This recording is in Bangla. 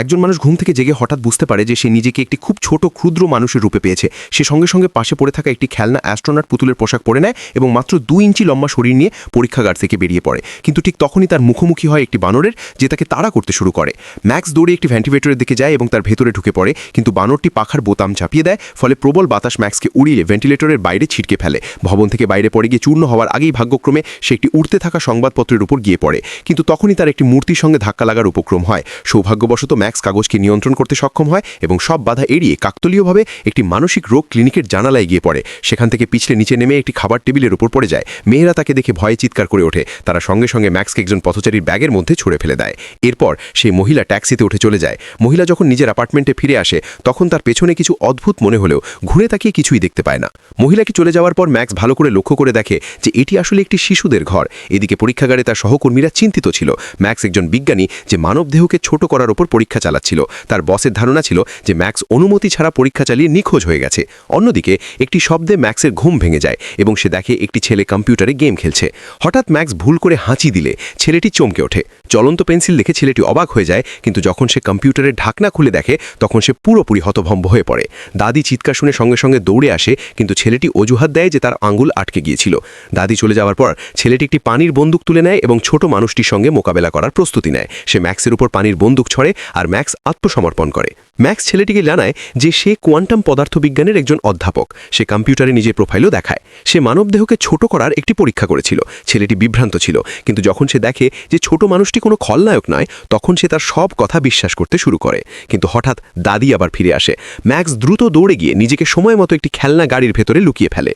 একজন মানুষ ঘুম থেকে জেগে হঠাৎ বুঝতে পারে যে সে নিজেকে একটি খুব ছোট, ক্ষুদ্র মানুষের রূপে পেয়েছে। সে সঙ্গে সঙ্গে পাশে পড়ে থাকা একটি খেলনা অ্যাস্ট্রোনাট পুতুলের পোশাক পরে নেয় এবং মাত্র দুই ইঞ্চি লম্বা শরীর নিয়ে পরীক্ষাগার থেকে বেরিয়ে পড়ে। কিন্তু ঠিক তখনই তার মুখোমুখি হয় একটি বানরের যে তাকে তাড়া করতে শুরু করে। ম্যাক্স দৌড়ে একটি ভেন্টিলেটরের দিকে যায় এবং তার ভেতরে ঢুকে পড়ে, কিন্তু বানরটি পাখার বোতাম চাপিয়ে দেয়, ফলে প্রবল বাতাস ম্যাক্সকে উড়িয়ে ভেন্টিলেটরের বাইরে ছিটকে ফেলে। ভবন থেকে বাইরে পড়ে গিয়ে চূর্ণ হওয়ার আগেই ভাগ্যক্রমে সে একটি উড়তে থাকা সংবাদপত্রের উপর গিয়ে পড়ে। কিন্তু তখনই তার একটি মূর্তির সঙ্গে ধাক্কা লাগার উপক্রম হয়। সৌভাগ্যবশত ম্যাক্স কাগজকে নিয়ন্ত্রণ করতে সক্ষম হয় এবং সব বাধা এড়িয়ে কাকতলীয়ভাবে একটি মানসিক রোগ ক্লিনিকের জানালায় গিয়ে পড়ে। সেখান থেকে পিছলে নিচে নেমে একটি খাবার টেবিলের উপর পড়ে যায়। মেয়েরা তাকে দেখে ভয়ে চিৎকার করে ওঠে। তারা সঙ্গে সঙ্গে ম্যাক্সকে একজন পথচারীর ব্যাগের মধ্যে ছুড়ে ফেলে দেয়। এরপর সেই মহিলা ট্যাক্সিতে উঠে চলে যায়। মহিলা যখন নিজের অ্যাপার্টমেন্টে ফিরে আসে, তখন তার পেছনে কিছু অদ্ভুত মনে হলেও ঘুরে তাকিয়ে কিছুই দেখতে পায় না। মহিলাকে চলে যাওয়ার পর ম্যাক্স ভালো করে লক্ষ্য করে দেখে যে এটি আসলে একটি শিশুদের ঘর। এদিকে পরীক্ষাগারে তার সহকর্মীরা চিন্তিত ছিল। ম্যাক্স একজন বিজ্ঞানী যে মানবদেহকে ছোট করার ওপর পরীক্ষা চালাচ্ছিল। তার বসের ধারণা ছিল যে ম্যাক্স অনুমতি ছাড়া পরীক্ষা চালিয়ে নিখোঁজ হয়ে গেছে। অন্যদিকে, একটি শব্দে ম্যাক্সের ঘুম ভেঙে যায় এবং সে দেখে একটি ছেলে কম্পিউটারে গেম খেলছে। হঠাৎ ম্যাক্স ভুল করে হাঁচি দিলে, ছেলেটি চমকে ওঠে। চলন্ত পেন্সিল দেখে ছেলেটি অবাক হয়ে যায়, কিন্তু যখন সে কম্পিউটারের ঢাকনা খুলে দেখে, তখন সে পুরোপুরি হতভম্ব হয়ে পড়ে। দাদি চিৎকার শুনে সঙ্গে সঙ্গে দৌড়ে আসে, কিন্তু ছেলেটি অজুহাত দেয় যে তার আঙ্গুল আটকে গিয়েছিল। দাদি চলে যাওয়ার পর, ছেলেটি একটি পানির বন্দুক তুলে নেয় এবং ছোট মানুষটির সঙ্গে মোকাবেলা করার প্রস্তুতি নেয়। সে ম্যাক্সের উপর পানির বন্দুক ছড়ে আর ম্যাক্স আত্মসমর্পণ করে। ম্যাক্স ছেলেটিকে জানায় যে সে কোয়ান্টাম পদার্থবিজ্ঞানের একজন অধ্যাপক। সে কম্পিউটারে নিজের প্রোফাইলও দেখায়। সে মানবদেহকে ছোট করার একটি পরীক্ষা করেছিল। ছেলেটি বিভ্রান্ত ছিল। কিন্তু যখন সে দেখে যে ছোট মানুষটি কোনো খলনায়ক নয়, তখন সে তার সব কথা বিশ্বাস করতে শুরু করে। কিন্তু হঠাৎ দাদি আবার ফিরে আসে। ম্যাক্স দ্রুত দৌড়ে গিয়ে নিজেকে সময় মতো একটি খেলনা গাড়ির ভেতরে লুকিয়ে ফেলে।